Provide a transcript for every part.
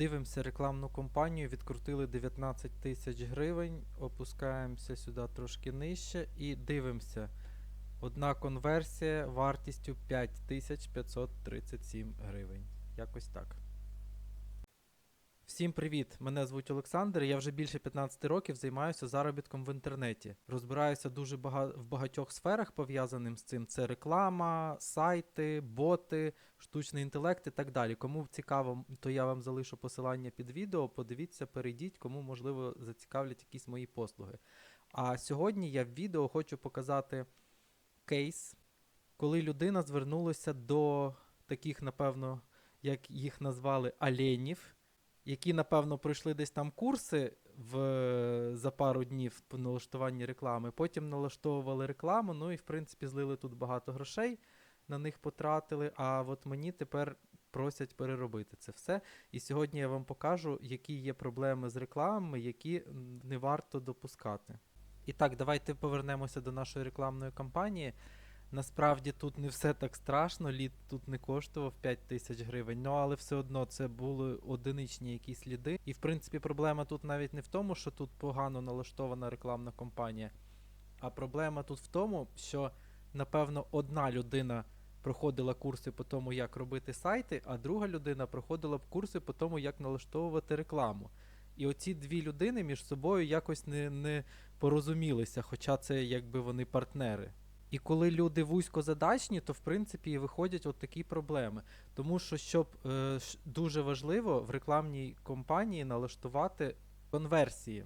Дивимося рекламну кампанію, відкрутили 19 тисяч гривень, опускаємося сюди трошки нижче і дивимося. Одна конверсія вартістю 5537 гривень. Якось так. Всім привіт! Мене звуть Олександр. Я вже більше 15 років займаюся заробітком в інтернеті. Розбираюся дуже бага... в багатьох сферах пов'язаним з цим. Це реклама, сайти, боти, штучний інтелект і так далі. Кому цікаво, то я вам залишу посилання під відео. Подивіться, перейдіть, кому можливо зацікавлять якісь мої послуги. А сьогодні я в відео хочу показати кейс, коли людина звернулася до таких, напевно, як їх назвали, оленів, які, напевно, пройшли десь там курси в, за пару днів по налаштуванні реклами, потім налаштовували рекламу, ну і, в принципі, злили тут багато грошей, на них потратили, а от мені тепер просять переробити це все. І сьогодні я вам покажу, які є проблеми з рекламами, які не варто допускати. І так, давайте повернемося до нашої рекламної кампанії. Насправді тут не все так страшно, лід тут не коштував 5 тисяч гривень, ну але все одно це були одиничні якісь сліди. І в принципі проблема тут навіть не в тому, що тут погано налаштована рекламна кампанія, а проблема тут в тому, що напевно одна людина проходила курси по тому, як робити сайти, а друга людина проходила б курси по тому, як налаштовувати рекламу. І оці дві людини між собою якось не, не порозумілися, хоча це якби вони партнери. І коли люди вузькозадачні, то в принципі виходять от такі проблеми. Тому що щоб е, дуже важливо в рекламній компанії налаштувати конверсії.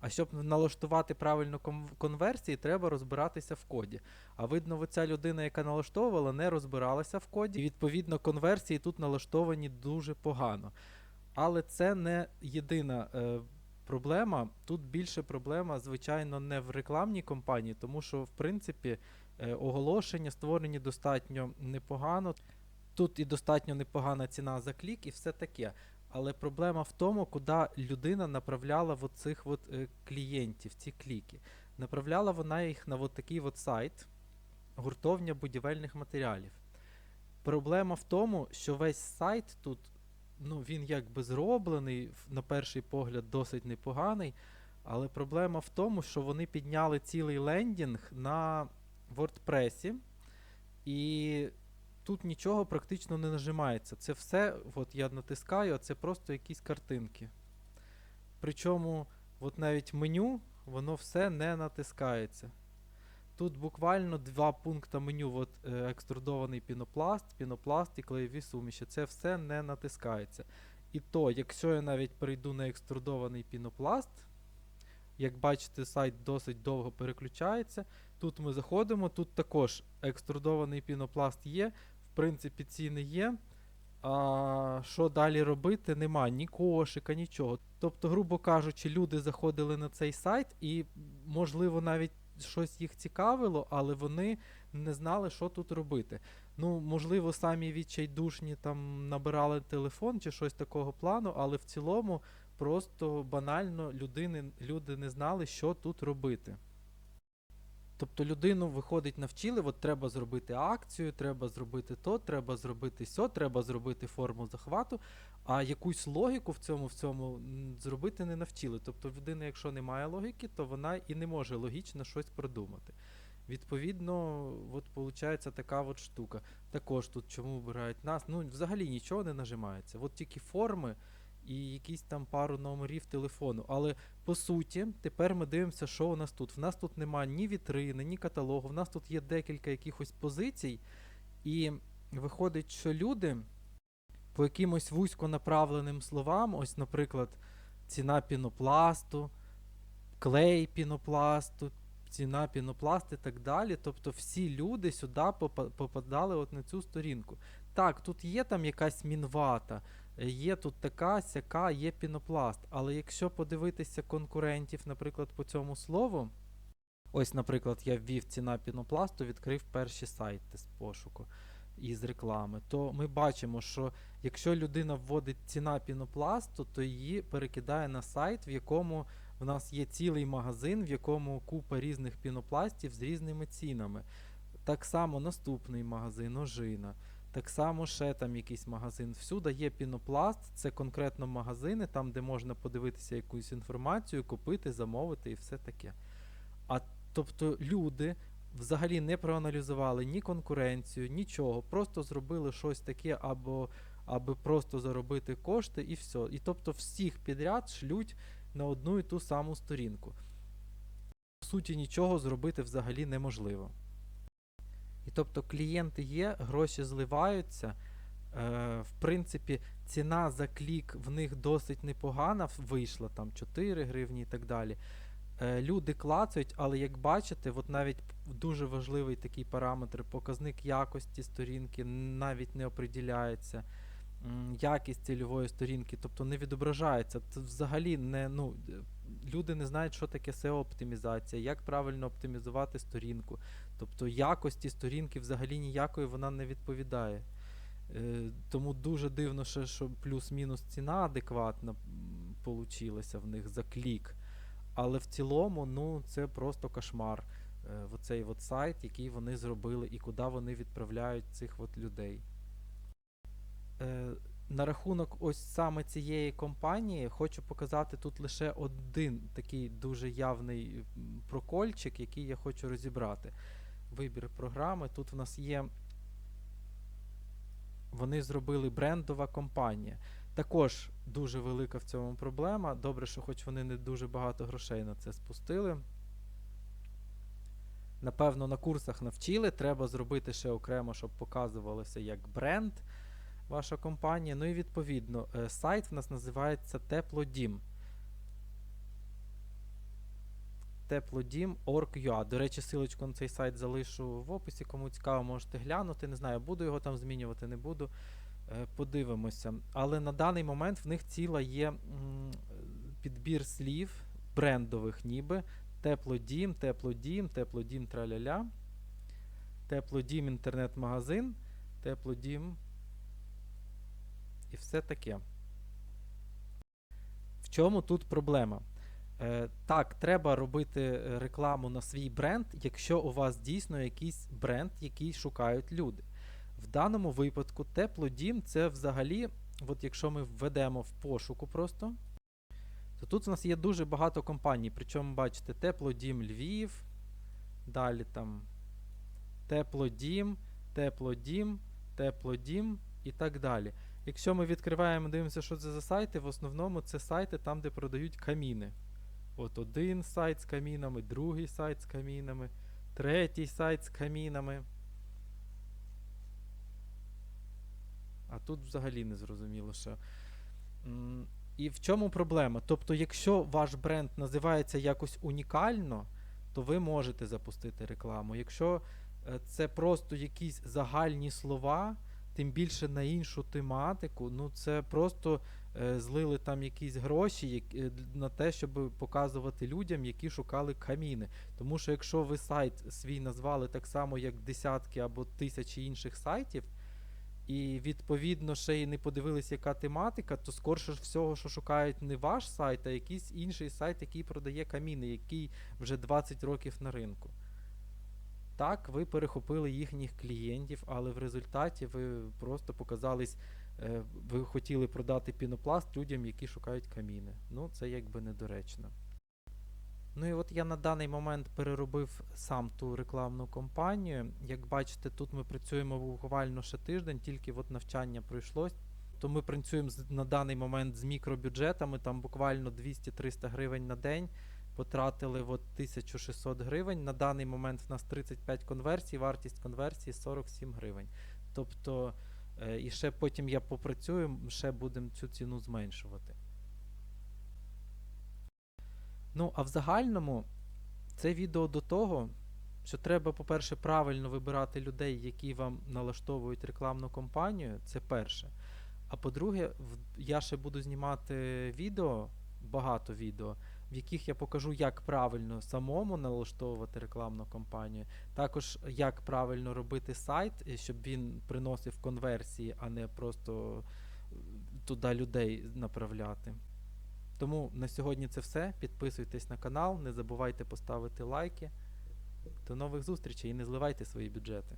А щоб налаштувати правильно конверсії, треба розбиратися в коді. А видно, оця людина, яка налаштовувала, не розбиралася в коді. І відповідно конверсії тут налаштовані дуже погано. Але це не єдина е, проблема. Тут більше проблема, звичайно, не в рекламній компанії, тому що, в принципі, е, оголошення створені достатньо непогано. Тут і достатньо непогана ціна за клік, і все таке. Але проблема в тому, куди людина направляла от цих от, е, клієнтів, ці кліки. Направляла вона їх на от такий от сайт гуртовня будівельних матеріалів. Проблема в тому, що весь сайт тут ну, він якби зроблений, на перший погляд, досить непоганий. Але проблема в тому, що вони підняли цілий лендінг на WordPress, і тут нічого практично не нажимається. Це все, от я натискаю, а це просто якісь картинки. Причому, от навіть меню, воно все не натискається. Тут буквально два пункти меню: от, е, екструдований пінопласт, пінопласт і клеєві суміші. Це все не натискається. І то, якщо я навіть перейду на екструдований пінопласт, як бачите, сайт досить довго переключається. Тут ми заходимо, тут також екструдований пінопласт є, в принципі, ціни є. А що далі робити? Нема ні кошика, нічого. Тобто, грубо кажучи, люди заходили на цей сайт і, можливо, навіть щось їх цікавило, але вони не знали, що тут робити. Ну, можливо, самі відчайдушні там набирали телефон чи щось такого плану, але в цілому просто банально людини, люди не знали, що тут робити. Тобто людину виходить, навчили, от треба зробити акцію, треба зробити то, треба зробити сьо, треба зробити форму захвату, а якусь логіку в цьому в цьому зробити не навчили. Тобто людина, якщо не має логіки, то вона і не може логічно щось продумати. Відповідно, от виходить така от штука. Також тут чому обирають нас? Ну, взагалі нічого не нажимається. От тільки форми і якісь там пару номерів телефону. Але по суті, тепер ми дивимося, що у нас тут. В нас тут немає ні вітрини, ні каталогу. В нас тут є декілька якихось позицій, і виходить, що люди по якимось вузьконаправленим словам, ось, наприклад, ціна пінопласту, клей пінопласту, ціна пінопласт і так далі. Тобто всі люди сюди попадали от на цю сторінку. Так, тут є там якась мінвата, є тут така, сяка, є пінопласт. Але якщо подивитися конкурентів, наприклад, по цьому слову, ось, наприклад, я ввів ціна пінопласту, відкрив перші сайти з пошуку із реклами, то ми бачимо, що якщо людина вводить ціна пінопласту, то її перекидає на сайт, в якому в нас є цілий магазин, в якому купа різних пінопластів з різними цінами. Так само наступний магазин, ожина. Так само ще там якийсь магазин. Всюди є пінопласт, це конкретно магазини, там, де можна подивитися якусь інформацію, купити, замовити і все таке. А тобто люди взагалі не проаналізували ні конкуренцію, нічого, просто зробили щось таке або аби просто заробити кошти і все. І тобто всіх підряд шлють на одну і ту саму сторінку. По суті, нічого зробити взагалі неможливо. І тобто клієнти є, гроші зливаються. Е, в принципі, ціна за клік в них досить непогана вийшла, там 4 гривні і так далі. Е, люди клацають, але як бачите, от навіть дуже важливий такий параметр, показник якості сторінки навіть не оприділяється. Якість цільової сторінки, тобто не відображається. Це взагалі не ну люди не знають, що таке SEO-оптимізація, як правильно оптимізувати сторінку. Тобто якості сторінки взагалі ніякої вона не відповідає. Е, тому дуже дивно, ще, що плюс-мінус ціна адекватна получилася в них за клік. Але в цілому, ну, це просто кошмар. Е, оцей от сайт, який вони зробили, і куди вони відправляють цих от людей. На рахунок ось саме цієї компанії хочу показати тут лише один такий дуже явний прокольчик, який я хочу розібрати. Вибір програми. Тут в нас є. Вони зробили брендова компанія. Також дуже велика в цьому проблема. Добре, що хоч вони не дуже багато грошей на це спустили. Напевно, на курсах навчили. Треба зробити ще окремо, щоб показувалося як бренд ваша компанія. Ну і відповідно, е, сайт в нас називається Теплодім. Теплодім.org.ua. До речі, силочку на цей сайт залишу в описі. Кому цікаво, можете глянути. Не знаю, буду його там змінювати, не буду. Е, Подивимося. Але на даний момент в них ціла є підбір слів брендових, ніби. Теплодім, теплодім, теплодім траляля. Теплодім інтернет-магазин, теплодім і все таке. В чому тут проблема? Е, так, треба робити е, рекламу на свій бренд, якщо у вас дійсно якийсь бренд, який шукають люди. В даному випадку теплодім це взагалі, от якщо ми введемо в пошуку просто, то тут у нас є дуже багато компаній. Причому, бачите, теплодім Львів, далі там теплодім, теплодім, теплодім і так далі. Якщо ми відкриваємо, дивимося, що це за сайти, в основному це сайти там, де продають каміни. От один сайт з камінами, другий сайт з камінами, третій сайт з камінами. А тут взагалі не зрозуміло, що. І в чому проблема? Тобто, якщо ваш бренд називається якось унікально, то ви можете запустити рекламу. Якщо е, це просто якісь загальні слова, тим більше на іншу тематику, ну це просто е, злили там якісь гроші як- е, на те, щоб показувати людям, які шукали каміни. Тому що якщо ви сайт свій назвали так само, як десятки або тисячі інших сайтів, і відповідно ще й не подивились, яка тематика, то скорше всього, що шукають не ваш сайт, а якийсь інший сайт, який продає каміни, який вже 20 років на ринку. Так, ви перехопили їхніх клієнтів, але в результаті ви просто показались, е, ви хотіли продати пінопласт людям, які шукають каміни. Ну, це якби недоречно. Ну і от я на даний момент переробив сам ту рекламну кампанію. Як бачите, тут ми працюємо буквально ще тиждень, тільки от навчання пройшлось. То ми працюємо на даний момент з мікробюджетами, там буквально 200-300 гривень на день. Потратили от 1600 гривень. На даний момент в нас 35 конверсій, вартість конверсії 47 гривень. Тобто, е, і ще потім я попрацюю, ще будемо цю ціну зменшувати. Ну, а в загальному це відео до того, що треба, по-перше, правильно вибирати людей, які вам налаштовують рекламну кампанію. Це перше. А по-друге, я ще буду знімати відео, багато відео, в яких я покажу, як правильно самому налаштовувати рекламну кампанію, також як правильно робити сайт, щоб він приносив конверсії, а не просто е, туди людей направляти. Тому на сьогодні це все. Підписуйтесь на канал, не забувайте поставити лайки. До нових зустрічей і не зливайте свої бюджети.